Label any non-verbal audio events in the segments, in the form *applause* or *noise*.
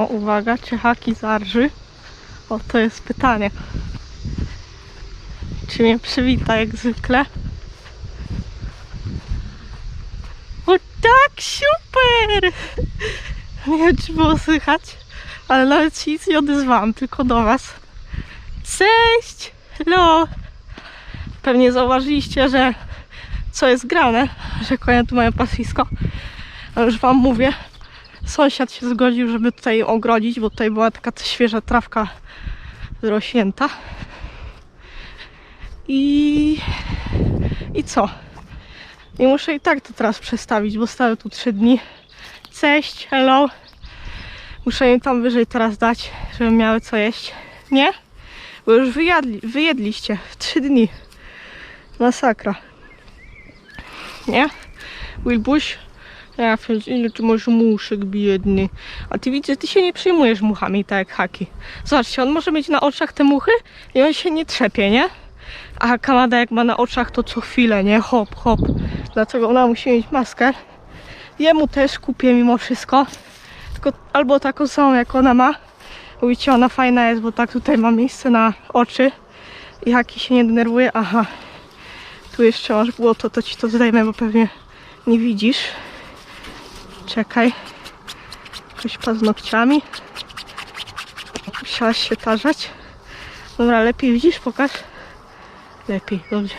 O, uwaga, czy haki zarży? O, to jest pytanie. Czy mnie przywita jak zwykle? O tak, super! Nie wiem, czy było słychać, ale nawet się nic nie odezwałam, tylko do Was. Cześć! Hello! Pewnie zauważyliście, że co jest grane, że konie tu mają paswisko. Już Wam mówię, sąsiad się zgodził, żeby tutaj ogrodzić, bo tutaj była taka świeża trawka wyrośnięta. I... I co? I muszę i tak to teraz przestawić, bo stały tu trzy dni. Cześć, hello. Muszę im tam wyżej teraz dać, żeby miały co jeść. Nie? Bo już wyjadli, wyjedliście w trzy dni. Masakra. Nie? Wilbuś? Ja więc ile ty masz muszek biedny. A ty widzę, ty się nie przejmujesz muchami tak jak haki. Zobaczcie, on może mieć na oczach te muchy i on się nie trzepie, nie? A Kamada jak ma na oczach to co chwilę, nie? Hop, hop. Dlatego ona musi mieć maskę. Jemu też kupię mimo wszystko. Tylko albo taką samą jak ona ma. Bo Widzicie, ona fajna jest, bo tak tutaj ma miejsce na oczy. I haki się nie denerwuje. Aha. Tu jeszcze masz błoto, to ci to zdejmę, bo pewnie nie widzisz. Czekaj. Jakoś paznokciami. Musiałaś się tarzać. Dobra, lepiej widzisz? Pokaż. Lepiej, dobrze.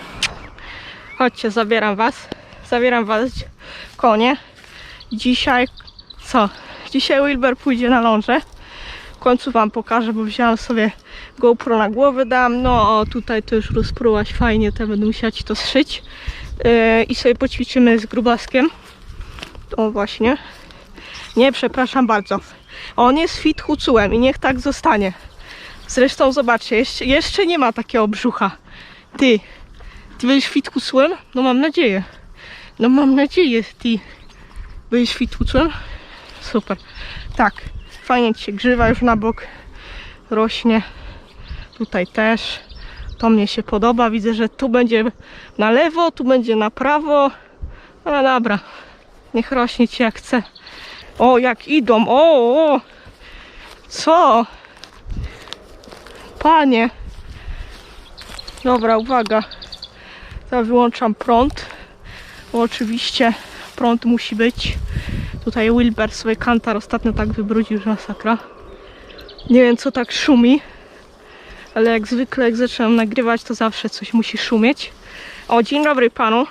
Chodźcie, zabieram was. Zabieram was, konie. Dzisiaj, co? Dzisiaj Wilber pójdzie na lążę. W końcu wam pokażę, bo wzięłam sobie GoPro na głowę dam. No, o, tutaj to już rozprułaś fajnie, to będę musiała ci to zszyć. Yy, I sobie poćwiczymy z grubaskiem. O, właśnie. Nie, przepraszam bardzo. On jest fit hucułem i niech tak zostanie. Zresztą zobaczcie, jeszcze, nie ma takiego brzucha. Ty, ty będziesz fit hucułem? No mam nadzieję. No mam nadzieję, ty będziesz fit hucułem? Super. Tak, fajnie ci się grzywa już na bok rośnie. Tutaj też. To mnie się podoba. Widzę, że tu będzie na lewo, tu będzie na prawo. No dobra. Niech rośnie ci jak chce. O, jak idą. O, o. Co? Panie. Dobra, uwaga. Teraz wyłączam prąd. Bo oczywiście prąd musi być. Tutaj Wilber sobie kantar ostatnio tak wybrudził, że masakra. Nie wiem co tak szumi. Ale jak zwykle jak zaczynam nagrywać to zawsze coś musi szumieć. O, dzień dobry panu.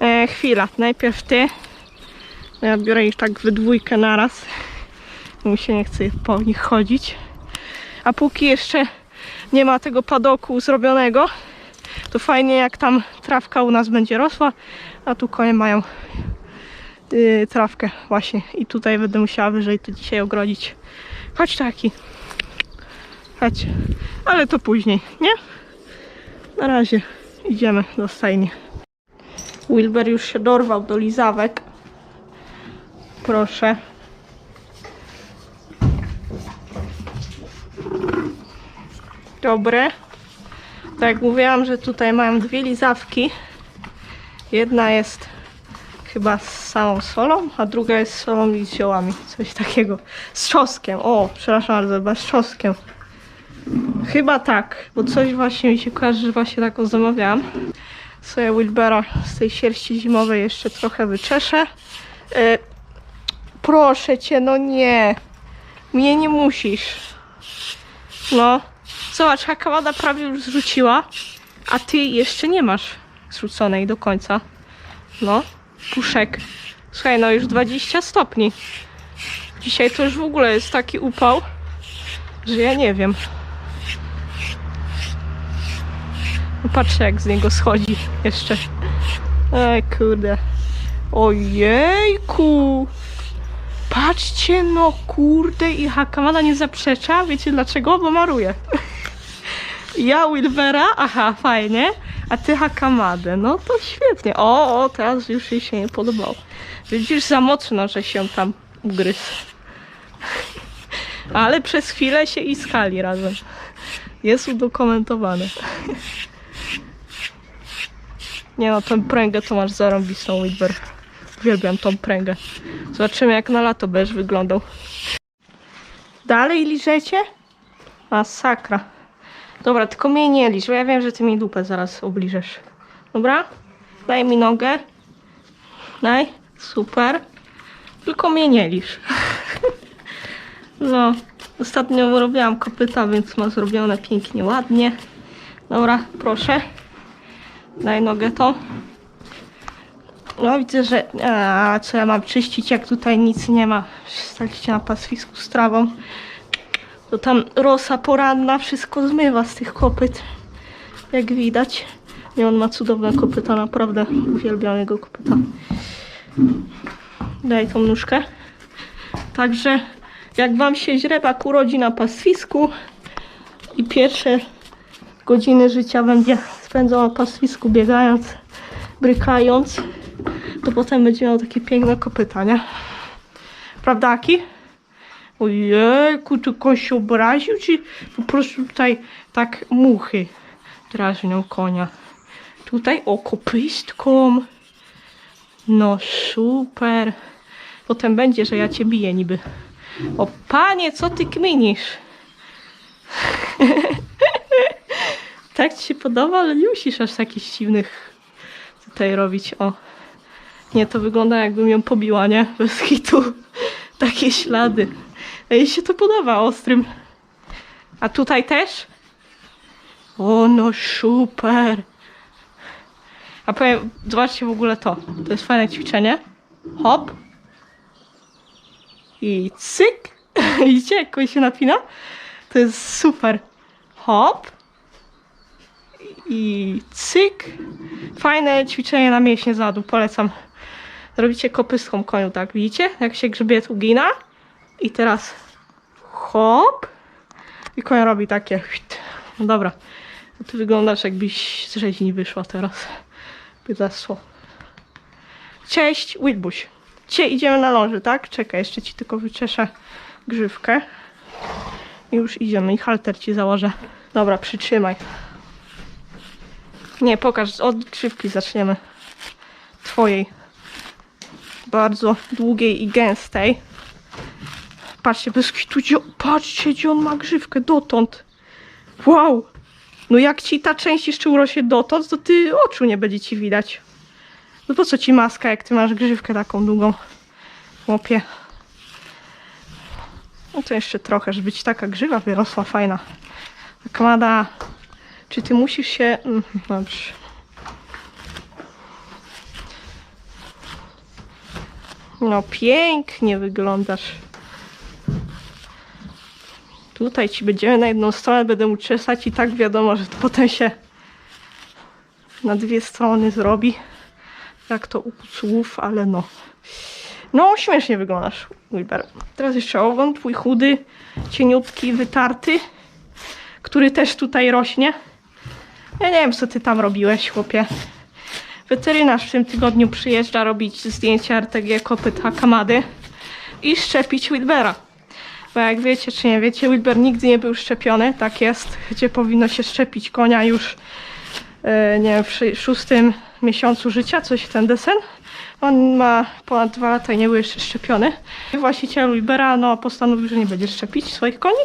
E, chwila, najpierw ty. Ja biorę ich tak we dwójkę naraz. Mi się nie chce po nich chodzić. A póki jeszcze nie ma tego padoku zrobionego, to fajnie jak tam trawka u nas będzie rosła, a tu konie mają yy, trawkę właśnie. I tutaj będę musiała wyżej to dzisiaj ogrodzić. Chodź taki. Chodź. Ale to później, nie? Na razie idziemy do stajni. Wilber już się dorwał do lizawek. Proszę. Dobre. Tak jak mówiłam, że tutaj mają dwie lizawki. Jedna jest chyba z samą solą, a druga jest z solą i ziołami. Coś takiego. Z czosnkiem. O, przepraszam bardzo, chyba z czosnkiem. Chyba tak, bo coś właśnie mi się kojarzy, że właśnie taką zamawiałam. Sobie Wilbera z tej sierści zimowej jeszcze trochę wyczeszę. E, proszę cię, no nie. Mnie nie musisz. No. Zobacz, Hakawada prawie już zrzuciła, a ty jeszcze nie masz zrzuconej do końca. No, puszek. Słuchaj, no już 20 stopni. Dzisiaj to już w ogóle jest taki upał, że ja nie wiem. No patrzcie jak z niego schodzi jeszcze. Ej, kurde. Ojejku. Patrzcie, no kurde i Hakamada nie zaprzecza. Wiecie dlaczego? Bo maruje. *laughs* Ja Wilbera, aha, fajnie. A ty Hakamadę. No to świetnie. O, o, teraz już jej się nie podobało. Widzisz, za mocno, że się tam ugryzł. Ale przez chwilę się iskali razem. Jest udokumentowane. Nie no, tę pręgę to masz zarąbistą, Wilber. Uwielbiam tą pręgę. Zobaczymy jak na lato będziesz wyglądał. Dalej liżecie? Masakra. Dobra, tylko mnie nie liż, bo ja wiem, że ty mi dupę zaraz obliżesz. Dobra? Daj mi nogę. Daj. Super. Tylko mnie nie liż. *laughs* No, ostatnio robiłam kopyta, więc ma zrobione pięknie, ładnie. Dobra, proszę. Daj nogę to. No widzę, że... A, co ja mam czyścić, jak tutaj nic nie ma. Staliście na pastwisku z trawą. To tam rosa poranna wszystko zmywa z tych kopyt. Jak widać. I on ma cudowne kopyta, naprawdę uwielbiam jego kopyta. Daj tą nóżkę. Także jak wam się źrebak urodzi na pastwisku i pierwsze godziny życia będzie spędzał na pastwisku biegając, brykając, to potem będzie miał takie piękne kopyta, nie? Prawda, Aki? Ojejku, czy koń się obraził, czy po prostu tutaj tak muchy drażnią konia? Tutaj o kopystką. No super. Potem będzie, że ja cię biję niby. O panie, co ty kminisz? *laughs* tak ci się podoba, ale nie musisz aż takich dziwnych tutaj robić. O. Nie, to wygląda jakbym ją pobiła, nie? Bez hitu. *laughs* Takie ślady. Jej się to podoba ostrym. A tutaj też? O, no super. A powiem, zobaczcie w ogóle to. To jest fajne ćwiczenie. Hop. I cyk. Widzicie, jak koń się napina? To jest super. Hop. I cyk. Fajne ćwiczenie na mięśnie zadu. Polecam. Robicie kopystką koniu, tak? Widzicie? Jak się grzbiet ugina. I teraz hop. I koń robi takie. No dobra. No ty wyglądasz jakbyś z rzeźni wyszła teraz. Bydlastwo. Cześć, Wilbuś. Dzisiaj idziemy na ląży, tak? Czekaj, jeszcze ci tylko wyczeszę grzywkę. I już idziemy. I halter ci założę. Dobra, przytrzymaj. Nie, pokaż. Od grzywki zaczniemy. Twojej. Bardzo długiej i gęstej. Patrzcie, bez tu gdzie, patrzcie, gdzie on ma grzywkę dotąd. Wow! No jak ci ta część jeszcze urośnie dotąd, to ty oczu nie będzie ci widać. No po co ci maska, jak ty masz grzywkę taką długą? Chłopie. No to jeszcze trochę, żeby ci taka grzywa wyrosła fajna. Kamada, czy ty musisz się... Mm, Dobrze. No pięknie wyglądasz. Tutaj ci będziemy na jedną stronę, będę uczesać i tak wiadomo, że potem się na dwie strony zrobi. Jak to u słów, ale no. No, śmiesznie wyglądasz, Wilber. Teraz jeszcze ogon, twój chudy, cieniutki, wytarty, który też tutaj rośnie. Ja nie wiem, co ty tam robiłeś, chłopie. Weterynarz w tym tygodniu przyjeżdża robić zdjęcia RTG kopyta Kamady i szczepić Wilbera. Bo jak wiecie czy nie wiecie, Wilber nigdy nie był szczepiony, tak jest, gdzie powinno się szczepić konia już e, nie wiem, w szóstym miesiącu życia, coś ten desen. On ma ponad dwa lata i nie był jeszcze szczepiony. Właściciel Wilbera no, postanowił, że nie będzie szczepić swoich koni,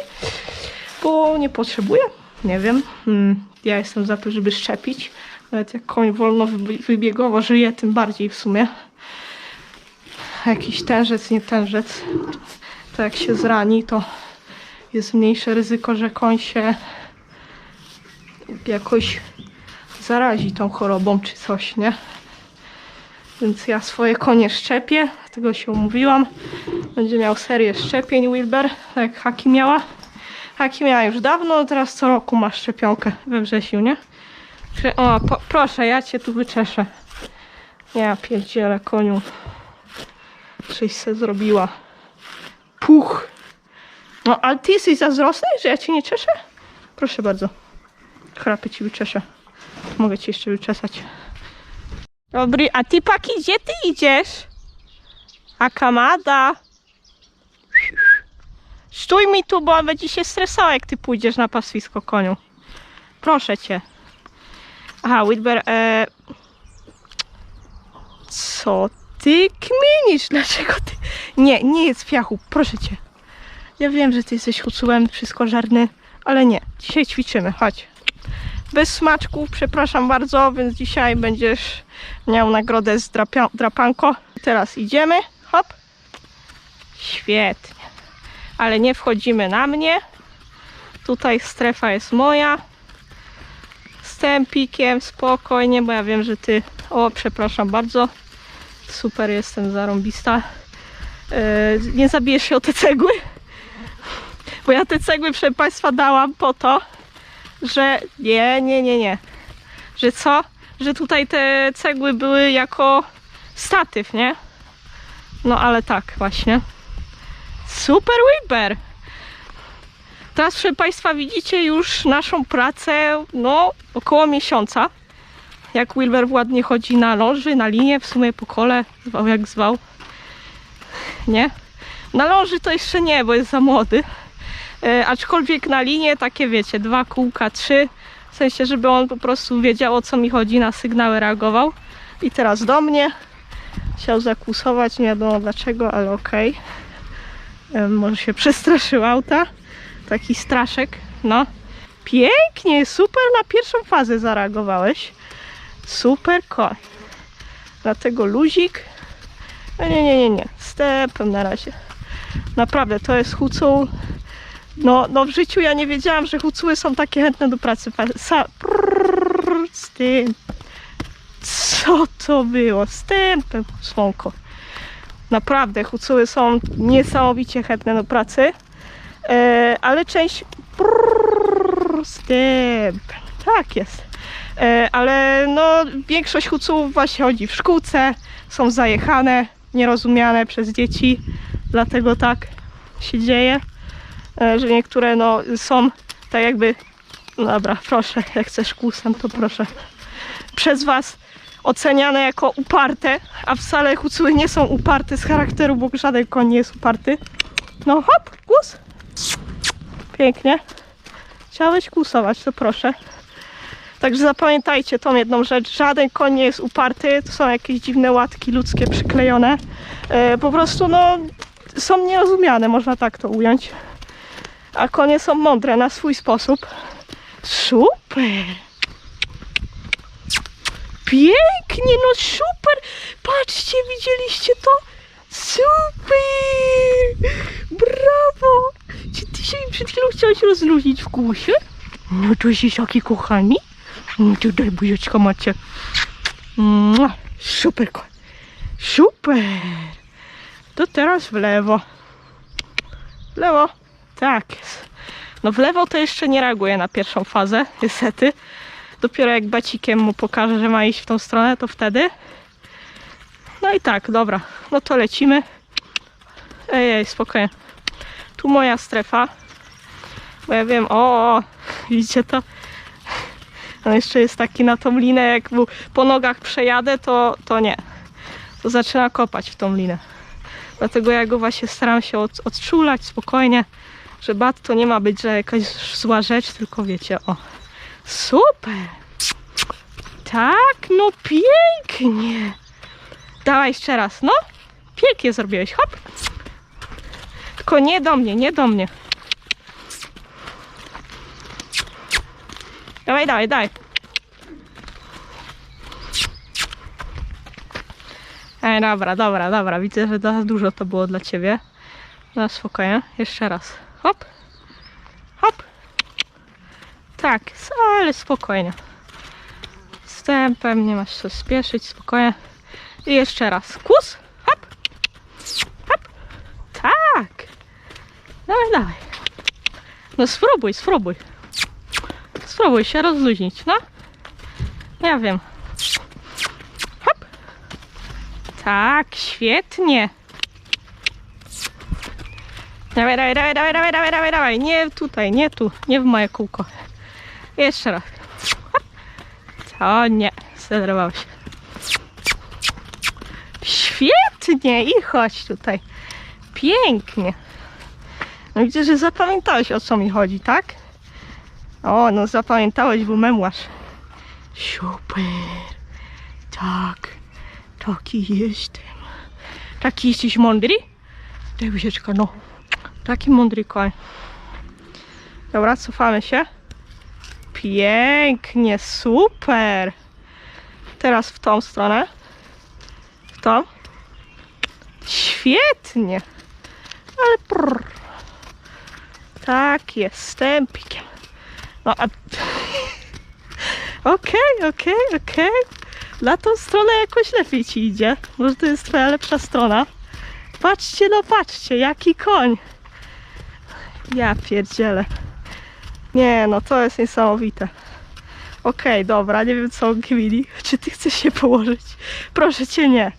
bo nie potrzebuje. Nie wiem. Hmm, ja jestem za to, żeby szczepić. Nawet jak koń wolno wybi- wybiegowo żyje, tym bardziej w sumie. Jakiś tężec, nie tężec. To jak się zrani, to jest mniejsze ryzyko, że koń się jakoś zarazi tą chorobą czy coś, nie? Więc ja swoje konie szczepię, dlatego się umówiłam. Będzie miał serię szczepień Wilber, tak jak Haki miała. Haki miała już dawno, teraz co roku ma szczepionkę we wrześniu, nie? O, po, proszę, ja cię tu wyczeszę. Ja pierdzielę koniu. Coś se zrobiła. Puch. No, ale ty jesteś zazdrosny, że ja cię nie czeszę? Proszę bardzo. Chrapy ci wyczeszę. Mogę ci jeszcze wyczesać. Dobry, a ty Paki, gdzie ty idziesz? A Kamada? Stój mi tu, bo będzie się stresował, jak ty pójdziesz na paswisko koniu. Proszę cię. Aha, Whitber, e... Co ty kminisz? Dlaczego ty... Nie, nie jest piachu, proszę cię. Ja wiem, że ty jesteś hucułem, wszystko żarny, ale nie. Dzisiaj ćwiczymy, chodź. Bez smaczków, przepraszam bardzo, więc dzisiaj będziesz miał nagrodę z drapia- drapanko. Teraz idziemy, hop. Świetnie. Ale nie wchodzimy na mnie. Tutaj strefa jest moja. Z tempikiem, spokojnie, bo ja wiem, że ty... O, przepraszam bardzo. Super, jestem zarąbista. Yy, nie zabijesz się o te cegły? Bo ja te cegły, proszę Państwa, dałam po to, że nie, nie, nie, nie. Że co? Że tutaj te cegły były jako statyw, nie? No ale tak właśnie. Super Whipper! Teraz, proszę Państwa, widzicie już naszą pracę, no, około miesiąca. Jak Wilber ładnie chodzi na loży, na linię, w sumie po kole, zwał jak zwał. Nie? Na loży to jeszcze nie, bo jest za młody. E, aczkolwiek na linię takie wiecie, dwa kółka, trzy. W sensie, żeby on po prostu wiedział o co mi chodzi, na sygnały reagował. I teraz do mnie. Chciał zakłusować, nie wiadomo dlaczego, ale okej. E, Może się przestraszył auta. Taki straszek, no. Pięknie, super na pierwszą fazę zareagowałeś. Super koń. Dlatego luzik. No nie, nie, nie, nie. Stepem na razie. Naprawdę, to jest hucą. No, no w życiu ja nie wiedziałam, że hucuły są takie chętne do pracy. Sa z tym. Co to było? Z słonko. Naprawdę, hucuły są niesamowicie chętne do pracy. E, ale część z tym. Tak jest. E, ale no, większość hucułów właśnie chodzi w szkółce, są zajechane, nierozumiane przez dzieci, dlatego tak się dzieje, e, że niektóre no, są tak jakby, no dobra, proszę, jak chcesz kłusem, to proszę, przez Was oceniane jako uparte, a wcale hucuły nie są uparte z charakteru, bo żaden koń nie jest uparty. No hop, kłus. Pięknie. Chciałeś kłusować, to proszę. Także zapamiętajcie tą jedną rzecz. Żaden koń nie jest uparty. To są jakieś dziwne łatki ludzkie przyklejone. E, po prostu no, są nierozumiane, można tak to ująć. A konie są mądre na swój sposób. Super! Pięknie, no super! Patrzcie, widzieliście to? Super! Brawo! Czy ty się przed chwilą chciałeś rozluźnić w kłusie? No to jaki kochani? No to daj buzieczka macie. Mua, Super. Super. To teraz w lewo. W lewo. Tak jest. No w lewo to jeszcze nie reaguje na pierwszą fazę, niestety. Dopiero jak bacikiem mu pokażę, że ma iść w tą stronę, to wtedy. No i tak, dobra. No to lecimy. Ej, ej, spokojnie. Tu moja strefa. Bo ja wiem, o, o widzicie to? On jeszcze jest taki na tą linę, jak mu po nogach przejadę, to, to nie. To zaczyna kopać w tą linę. Dlatego ja go właśnie staram się od, odczulać spokojnie, że bat to nie ma być, że jakaś zła rzecz, tylko wiecie, o. Super! Tak, no pięknie! Dawaj jeszcze raz, no. Pięknie zrobiłeś, hop. Tylko nie do mnie, nie do mnie. Dawaj, dawaj, dawaj. Ej, dobra, dobra, dobra. Widzę, że za dużo to było dla ciebie. No spokojnie. Jeszcze raz. Hop. Tak, ale spokojnie. Wstępem, nie masz co spieszyć, spokojnie. I jeszcze raz. Kus. Hop. Hop. Tak. Dawaj, dawaj. No spróbuj, spróbuj. Spróbuj się rozluźnić, no. Ja wiem. Hop. Tak, świetnie. Dawaj, dawaj, dawaj, dawaj, dawaj, dawaj, dawaj, dawaj. Nie tutaj, nie tu, nie w moje kółko. Jeszcze raz. O nie, zdenerwował się. Świetnie i chodź tutaj. Pięknie. No widzę, że zapamiętałeś o co mi chodzi, tak? O, no zapamiętałeś, bo memłasz. Super. Tak. Taki jestem. Taki jesteś mądry? Daj łyżeczka, no. Taki mądry koń. Dobra, cofamy się. Pięknie, super. Teraz w tą stronę. W tą. Świetnie. Ale prr. Tak jest, stępikiem. No a... *laughs* Okej, okej, okej. Na tą stronę jakoś lepiej ci idzie. Może to jest twoja lepsza strona. Patrzcie, no patrzcie, jaki koń. Ja pierdzielę. Nie, no to jest niesamowite. Okej, dobra, nie wiem co on kmini. Czy ty chcesz się położyć? Proszę cię, nie.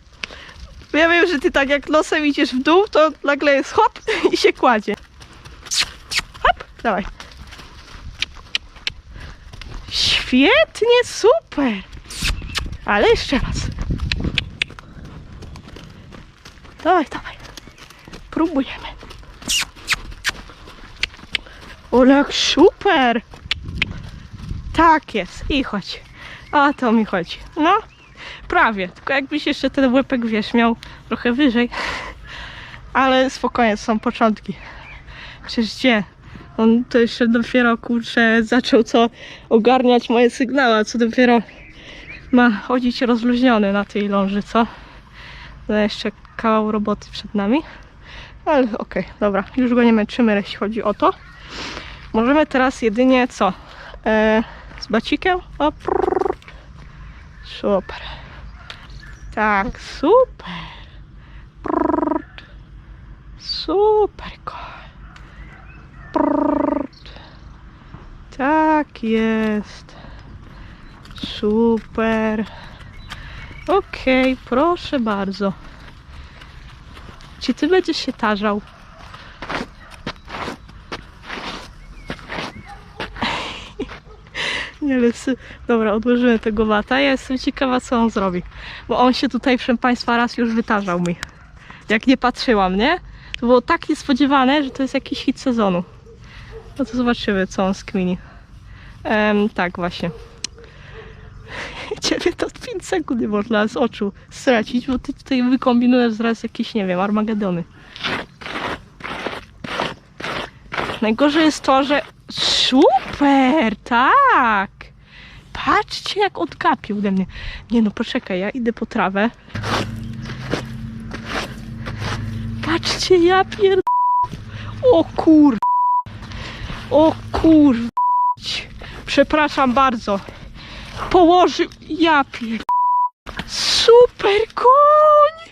Ja wiem, że ty tak jak nosem idziesz w dół, to nagle jest hop i się kładzie. Hop, dawaj. Świetnie, super. Ale jeszcze raz. Dawaj, dawaj. Próbujemy. Olek, super. Tak jest. I chodź. O to mi chodzi. No, prawie. Tylko jakbyś jeszcze ten łepek, wiesz, miał trochę wyżej. Ale spokojnie, są początki. Przecież gdzie? On to jeszcze dopiero, kurczę, zaczął co ogarniać moje sygnały, a co dopiero ma chodzić rozluźniony na tej ląży, co? No jeszcze kawał roboty przed nami. Ale okej, dobra, już go nie męczymy, jeśli chodzi o to. Możemy teraz jedynie co? E, z bacikiem? O. Super. Tak, super. Prrr. Super. Prrr. Tak jest. Super. Okej, proszę bardzo. Czy ty będziesz się tarzał? Nie, Dobra, odłożymy tego wata. Ja jestem ciekawa, co on zrobi. Bo on się tutaj, proszę Państwa, raz już wytarzał mi. Jak nie patrzyłam, nie? To było tak niespodziewane, że to jest jakiś hit sezonu. No to zobaczymy, co on skmini. Tak, właśnie. *laughs* Ciebie to 5 sekund nie można z oczu stracić, bo ty tutaj wykombinujesz zaraz jakieś, nie wiem, Armagedony. Najgorzej jest to, że super, tak. Patrzcie, jak odkapił ode mnie. Nie no, poczekaj, ja idę po trawę. Patrzcie, ja pier... O kur... O kur... Przepraszam bardzo. Położył... Ja pier... Super koń!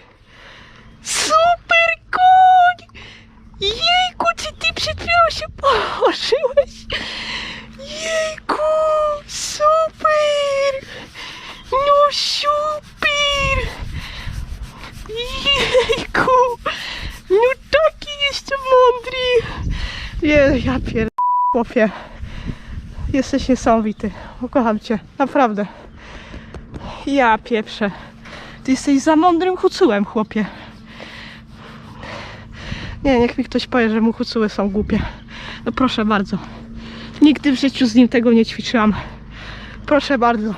Super koń! Jejku, czy ty przed chwilą się położyłeś? Jejku! No super! Jejku! No taki jeszcze mądry! Je, ja pier... chłopie. Jesteś niesamowity. Kocham cię, naprawdę. Ja pieprzę. Ty jesteś za mądrym hucułem, chłopie. Nie, niech mi ktoś powie, że mu hucuły są głupie. No proszę bardzo. Nigdy w życiu z nim tego nie ćwiczyłam. Proszę bardzo.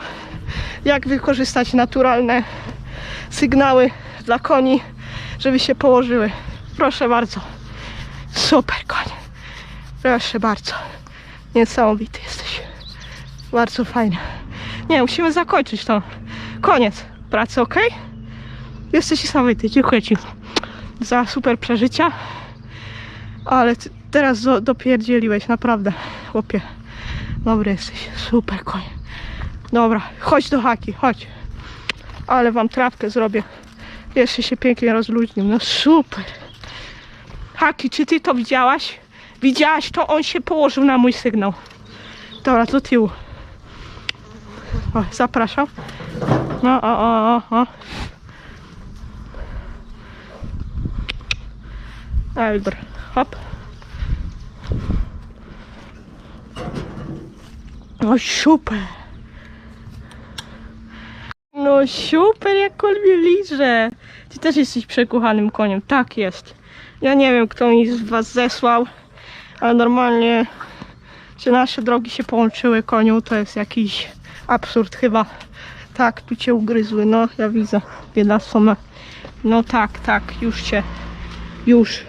Jak wykorzystać naturalne sygnały dla koni, żeby się położyły. Proszę bardzo. Super koń. Proszę bardzo. Niesamowity jesteś. Bardzo fajnie. Nie, musimy zakończyć to. Koniec pracy, ok? Jesteś niesamowity. Dziękuję Ci za super przeżycia. Ale teraz do, dopierdzieliłeś, naprawdę, chłopie. Dobry jesteś, super koń. Dobra, chodź do haki, chodź. Ale wam trawkę zrobię. Jeszcze się pięknie rozluźnił, no super. Haki, czy ty to widziałaś? Widziałaś to? On się położył na mój sygnał. Dobra, do tyłu. O, zapraszam. No, o, o, o, o. Elbr. Hop. No super. No super, jak on mnie liże. Ty też jesteś przekuchanym koniem. Tak jest. Ja nie wiem, kto mi z was zesłał, ale normalnie, że nasze drogi się połączyły koniu, to jest jakiś absurd chyba. Tak, tu cię ugryzły. No, ja widzę. Bieda soma. No tak, tak, już cię. Już.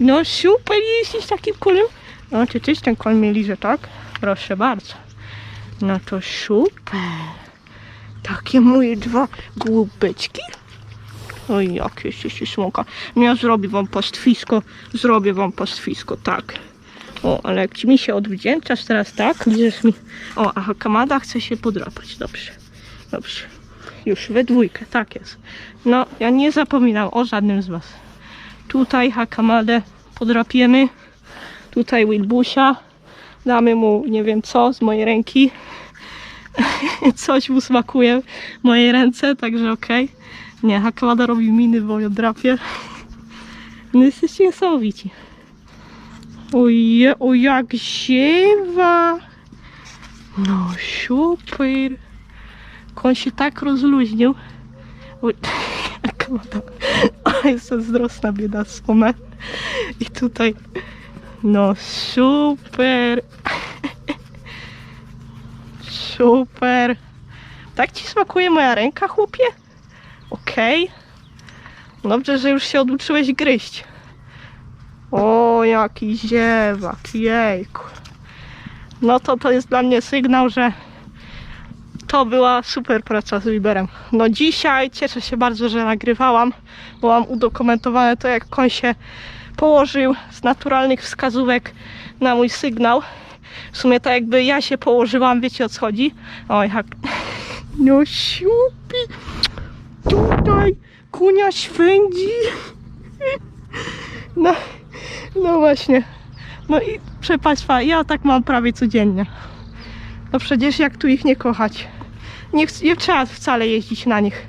No super, jesteś takim kulem. No, czy tyś ten koń tak? Proszę bardzo. No to super. Takie moje dwa głupeczki. Oj, jakieś jeszcze smoka. No ja zrobię wam pastwisko. Zrobię wam pastwisko, tak. O, ale jak mi się odwdzięczasz teraz, tak? Liżesz mi. O, a Hakamada chce się podrapać. Dobrze. Dobrze. Już we dwójkę, tak jest. No, ja nie zapominam o żadnym z was. Tutaj Hakamadę podrapiemy. Tutaj Wilbusia. Damy mu nie wiem co z mojej ręki. *laughs* Coś mu smakuje w mojej ręce, także okej. Nie, Hakamada robi miny, bo ją drapie. No jesteście niesamowici. Oje, o jak ziewa. No super. On się tak rozluźnił. Oj, *laughs* Hakamada. *laughs* A jest zazdrosna bieda sumę. I tutaj. No super. Super. Tak ci smakuje moja ręka, chłopie? Okej. Dobrze, że już się oduczyłeś gryźć. O, jaki ziewak, jejku. No to to jest dla mnie sygnał, że to była super praca z Liberem. No dzisiaj cieszę się bardzo, że nagrywałam, bo mam udokumentowane to, jak koń się położył z naturalnych wskazówek na mój sygnał. W sumie tak jakby ja się położyłam, wiecie o co chodzi? Oj, jak... No siupi! Tutaj kunia świędzi! No, no właśnie. No i Państwa, ja tak mam prawie codziennie. No przecież jak tu ich nie kochać? Nie, nie trzeba wcale jeździć na nich.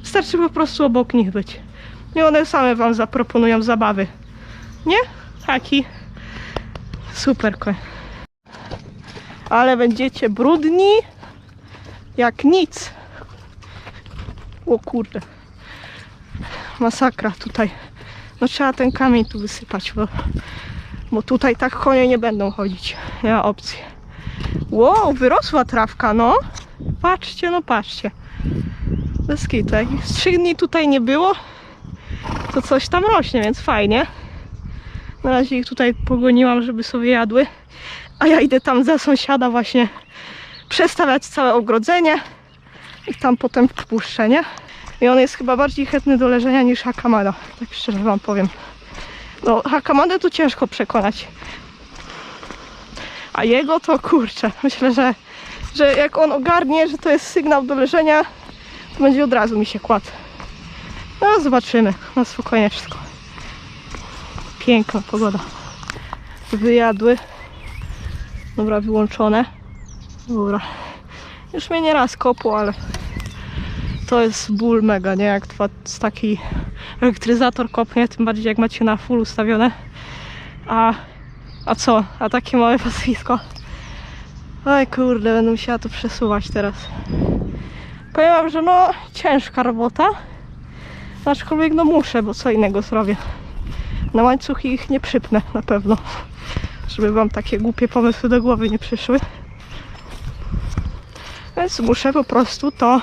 Wystarczy po prostu obok nich być. I one same Wam zaproponują zabawy. Nie? Taki super koń. Ale będziecie brudni jak nic. O kurde. Masakra tutaj. No trzeba ten kamień tu wysypać, bo, bo tutaj tak konie nie będą chodzić. Nie ma opcji. Wow, wyrosła trawka, no. Patrzcie, no patrzcie. Bez kitu. Trzech dni tutaj nie było, to coś tam rośnie, więc fajnie. Na razie ich tutaj pogoniłam, żeby sobie jadły. A ja idę tam za sąsiada właśnie przestawiać całe ogrodzenie i tam potem wpuszczę, nie? I on jest chyba bardziej chętny do leżenia niż Hakamada, tak szczerze wam powiem. No, Hakamadę tu ciężko przekonać. A jego to kurczę, myślę, że, że jak on ogarnie, że to jest sygnał do leżenia, to będzie od razu mi się kładł. No zobaczymy, na spokojnie wszystko. Piękna pogoda. Wyjadły. Dobra, wyłączone. Dobra. Już mnie nie raz kopło, ale to jest ból mega, nie? Jak taki elektryzator kopnie, tym bardziej jak macie na full ustawione. A, a co? A takie małe pastwisko. Oj kurde, będę musiała to przesuwać teraz. Powiem wam, że no ciężka robota. Aczkolwiek no muszę, bo co innego zrobię. Na łańcuch ich nie przypnę na pewno. Żeby wam takie głupie pomysły do głowy nie przyszły. Więc muszę po prostu to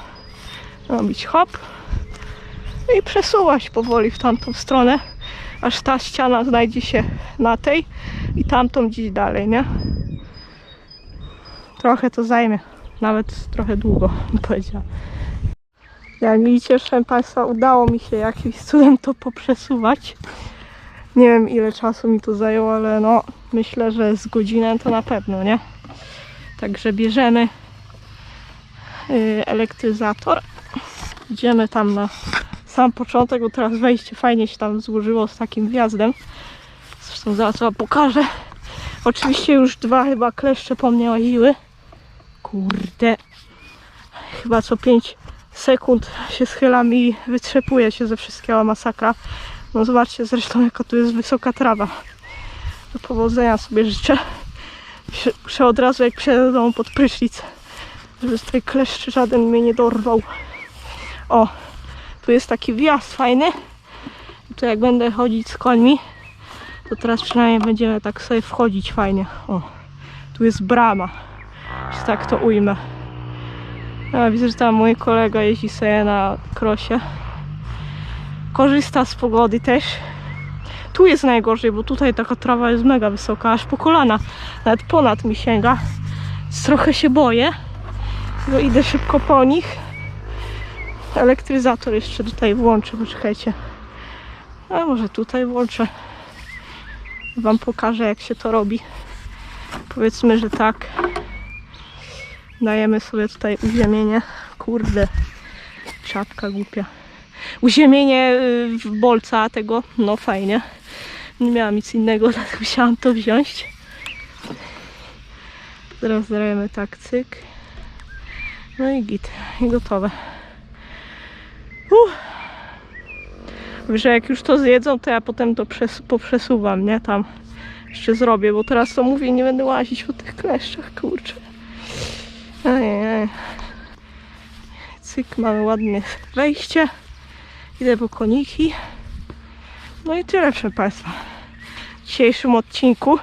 robić hop i przesuwać powoli w tamtą stronę, aż ta ściana znajdzie się na tej i tamtą gdzieś dalej, nie? Trochę to zajmie, nawet trochę długo, bym powiedziała. Jak widzicie, proszę Państwa, udało mi się jakimś cudem to poprzesuwać. Nie wiem ile czasu mi to zajęło, ale no myślę, że z godzinę to na pewno, nie? Także bierzemy y, elektryzator. Idziemy tam na sam początek, bo teraz wejście fajnie się tam złożyło z takim wjazdem. Zresztą zaraz wam pokażę. Oczywiście już dwa chyba kleszcze po mnie łaziły. Kurde. Chyba co 5 sekund się schylam i wytrzepuje się ze wszystkiego masakra. No zobaczcie zresztą jaka tu jest wysoka trawa. Powodzenia sobie życzę. Muszę- od razu jak przyjadę pod prysznic, żeby z tej kleszczy żaden mnie nie dorwał. O, tu jest taki wjazd fajny. Tu jak będę chodzić z końmi, to teraz przynajmniej będziemy tak sobie wchodzić fajnie. O, tu jest brama, że tak to ujmę. A, widzę, że tam mój kolega jeździ sobie na krosie. Korzysta z pogody też. Tu jest najgorzej, bo tutaj taka trawa jest mega wysoka, aż po kolana. Nawet ponad mi sięga. Więc trochę się boję. Bo idę szybko po nich. Elektryzator jeszcze tutaj włączę, poczekajcie. A może tutaj włączę. Wam pokażę jak się to robi. Powiedzmy, że tak. Dajemy sobie tutaj uziemienie. Kurde, czapka głupia. Uziemienie y, w bolca tego, no fajnie. Nie miałam nic innego, *laughs* dlatego musiałam to wziąć. Teraz dajemy tak, cyk. No i git, i gotowe. Uff. Że jak już to zjedzą, to ja potem to przes poprzesuwam, nie? Tam jeszcze zrobię, bo teraz to mówię, nie będę łazić po tych kleszczach, kurczę. Ojej. Cyk, mamy ładne wejście. Idę po koniki. No i tyle, proszę Państwa. W dzisiejszym odcinku.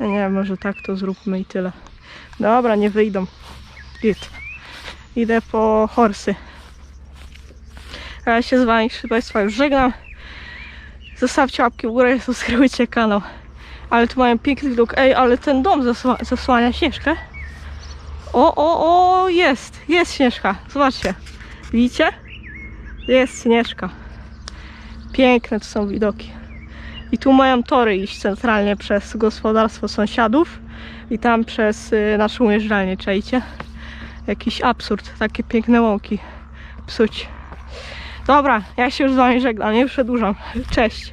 No nie, może tak to zróbmy i tyle. Dobra, nie wyjdą. Git. Idę po horsy. A ja się z Wami, proszę Państwa, już żegnam. Zostawcie łapki w górę subskrybujcie kanał. Ale tu mają piękny widok. Ej, ale ten dom zasła zasłania Śnieżkę. O, o, o, jest, jest Śnieżka. Zobaczcie. Widzicie? Jest Śnieżka. Piękne to są widoki. I tu mają tory iść centralnie przez gospodarstwo sąsiadów i tam przez y, naszą ujeżdżalnię, czajcie? Jakiś absurd, takie piękne łąki psuć. Dobra, ja się już z wami żegnam, nie przedłużam. Cześć.